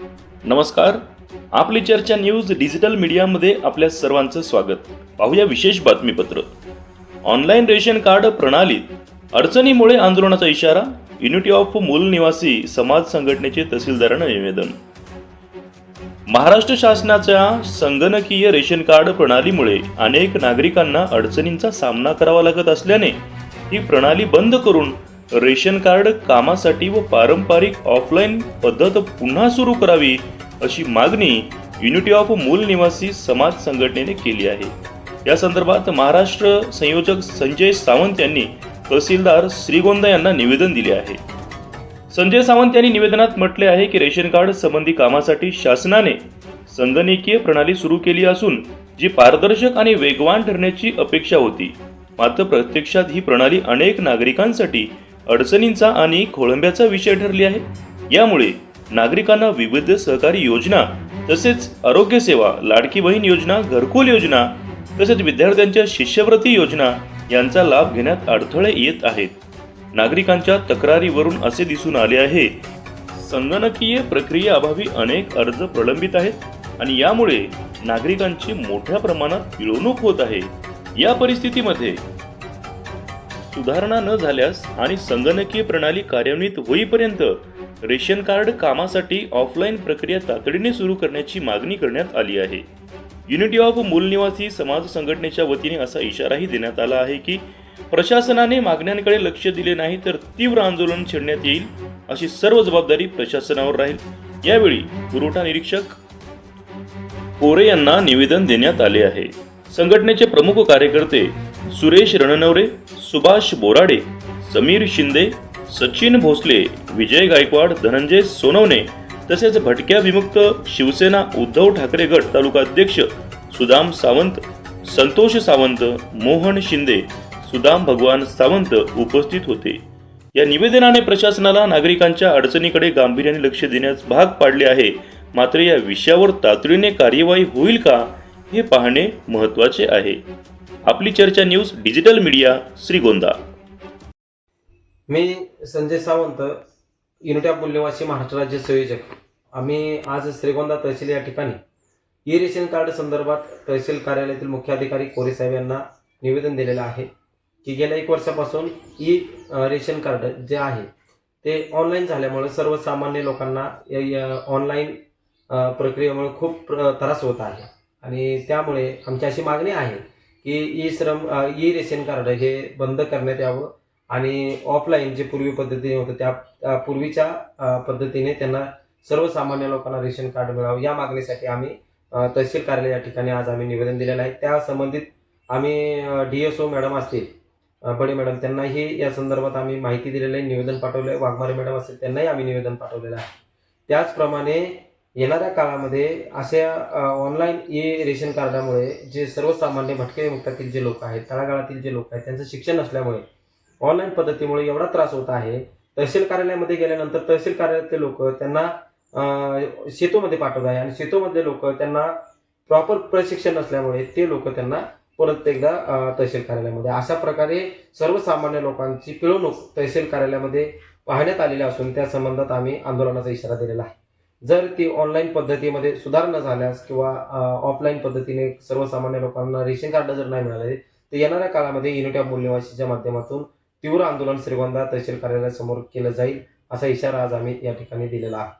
नमस्कार. आपली चर्चा न्यूज डिजिटल मीडियामध्ये आपल्या सर्वांचं स्वागत. पाहूया विशेष बातमीपत्र. ऑनलाईन रेशन कार्ड प्रणालीत अडचणीमुळे आंदोलनाचा इशारा युनिटी ऑफ मूल निवासी समाज संघटनेचे तहसीलदारांना निवेदन. महाराष्ट्र शासनाच्या संगणकीय रेशन कार्ड प्रणालीमुळे अनेक नागरिकांना अडचणींचा सामना करावा लागत असल्याने ही प्रणाली बंद करून रेशन कार्ड कामासाठी व पारंपरिक ऑफलाईन पद्धत पुन्हा सुरू करावी अशी मागणी युनिटी ऑफ मूल निवासी समाज संघटनेने केली आहे. या संदर्भात महाराष्ट्र संयोजक संजय सावंत यांनी तहसीलदार श्रीगोंदा यांना निवेदन दिले आहे. संजय सावंत यांनी निवेदनात म्हटले आहे की रेशन कार्ड संबंधी कामासाठी शासनाने संगणकीय प्रणाली सुरू केली असून जी पारदर्शक आणि वेगवान ठरण्याची अपेक्षा होती. मात्र प्रत्यक्षात ही प्रणाली अनेक नागरिकांसाठी अडचणींचा आणि खोळंब्याचा विषय ठरली आहे. यामुळे नागरिकांना विविध सहकारी योजना तसेच आरोग्य सेवा लाडकी बहीण योजना घरकुल योजना तसेच विद्यार्थ्यांच्या शिष्यवृत्ती योजना यांचा लाभ घेण्यात अडथळे येत आहेत. नागरिकांच्या तक्रारीवरून असे दिसून आले आहे. संगणकीय प्रक्रियेअभावी अनेक अर्ज प्रलंबित आहेत आणि यामुळे नागरिकांची मोठ्या प्रमाणात पिळवणूक होत आहे. या परिस्थितीमध्ये सुधारणा न झाल्यास आणि संगणकीय प्रणाली कार्यान्वित होईपर्यंत रेशन कार्ड कामासाठी ऑफलाईन प्रक्रिया तातडीने सुरू करण्याची मागणी करण्यात आली आहे. युनिटी ऑफ मूलनिवासी समाज संघटनेच्या वतीने असा इशाराही देण्यात आला आहे की प्रशासनाने मागण्यांकडे लक्ष दिले नाही तर तीव्र आंदोलन छेडण्यात येईल अशी सर्व जबाबदारी प्रशासनावर राहील. यावेळी पुरवठा निरीक्षक कोरे यांना निवेदन देण्यात आले आहे. संघटनेचे प्रमुख कार्यकर्ते सुरेश रणनवरे सुभाष बोराडे समीर शिंदे सचिन भोसले विजय गायकवाड धनंजय सोनवणे तसेच भटक्या विमुक्त शिवसेना उद्धव ठाकरे गट तालुका अध्यक्ष सुदाम सावंत संतोष सावंत मोहन शिंदे सुदाम भगवान सावंत उपस्थित होते. या निवेदनाने प्रशासनाला नागरिकांच्या अडचणीकडे गांभीर्याने लक्ष देण्यास भाग पाडले आहे. मात्र या विषयावर तातडीने कार्यवाही होईल का हे पाहणे महत्त्वाचे आहे. आपली चर्चा न्यूज डिजिटल मीडिया श्रीगोंदा. मी संजय सावंत युनिटी ऑफ मूल्यवासी महाराष्ट्र राज्य संयोजक. आम्ही आज श्रीगोंदा तहसील या ठिकाणी ई रेशन कार्ड संदर्भात तहसील कार्यालयातील मुख्य अधिकारी कोरे साहेब यांना निवेदन दिलेलं आहे की गेल्या एक वर्षापासून ई रेशन कार्ड जे आहे ते ऑनलाईन झाल्यामुळे सर्वसामान्य लोकांना ऑनलाईन प्रक्रियेमुळे खूप त्रास होत आहे. आणि त्यामुळे आमची अशी मागणी आहे की ई श्रम ई रेशन कार्ड हे बंद करण्यात यावं आणि ऑफलाईन जे पूर्वी पद्धतीने होतं त्या पूर्वीच्या पद्धतीने त्यांना सर्वसामान्य लोकांना रेशन कार्ड मिळावं. या मागणीसाठी आम्ही तहसील कार्यालय या ठिकाणी आज आम्ही निवेदन दिलेलं आहे. त्या संबंधित आम्ही डी एस ओ मॅडम असतील बडे मॅडम त्यांनाही या संदर्भात आम्ही माहिती दिलेलं आहे निवेदन पाठवलं आहे. वाघमारे मॅडम असतील त्यांनाही आम्ही निवेदन पाठवलेलं आहे. त्याचप्रमाणे येणाऱ्या काळामध्ये अशा ऑनलाईन ई रेशन कार्डामुळे जे सर्वसामान्य भटके मुक्तातील जे लोक आहेत तळागाळातील जे लोक आहेत त्यांचं शिक्षण नसल्यामुळे ऑनलाईन पद्धतीमुळे एवढा त्रास होत आहे. तहसील कार्यालयामध्ये गेल्यानंतर तहसील कार्यालयातले लोक त्यांना शेतोमध्ये पाठवत आहे आणि शेतोमधले लोक त्यांना प्रॉपर प्रशिक्षण नसल्यामुळे ते लोक त्यांना परत एकदा तहसील कार्यालयामध्ये अशा प्रकारे सर्वसामान्य लोकांची पिळवणूक तहसील कार्यालयामध्ये पाहण्यात आलेली असून त्या संबंधात आम्ही आंदोलनाचा इशारा दिलेला आहे. जर ती ऑनलाईन पद्धतीमध्ये सुधारणा झाल्यास किंवा ऑफलाईन पद्धतीने सर्वसामान्य लोकांना रेशन कार्ड जर नाही मिळाले तर येणाऱ्या काळामध्ये युनिटी ऑफ मूल्यवासीच्या माध्यमातून तीव्र आंदोलन श्रीगोंदा तहसील कार्यालयासमोर केलं जाईल असा इशारा आज आम्ही या ठिकाणी दिलेला आहे.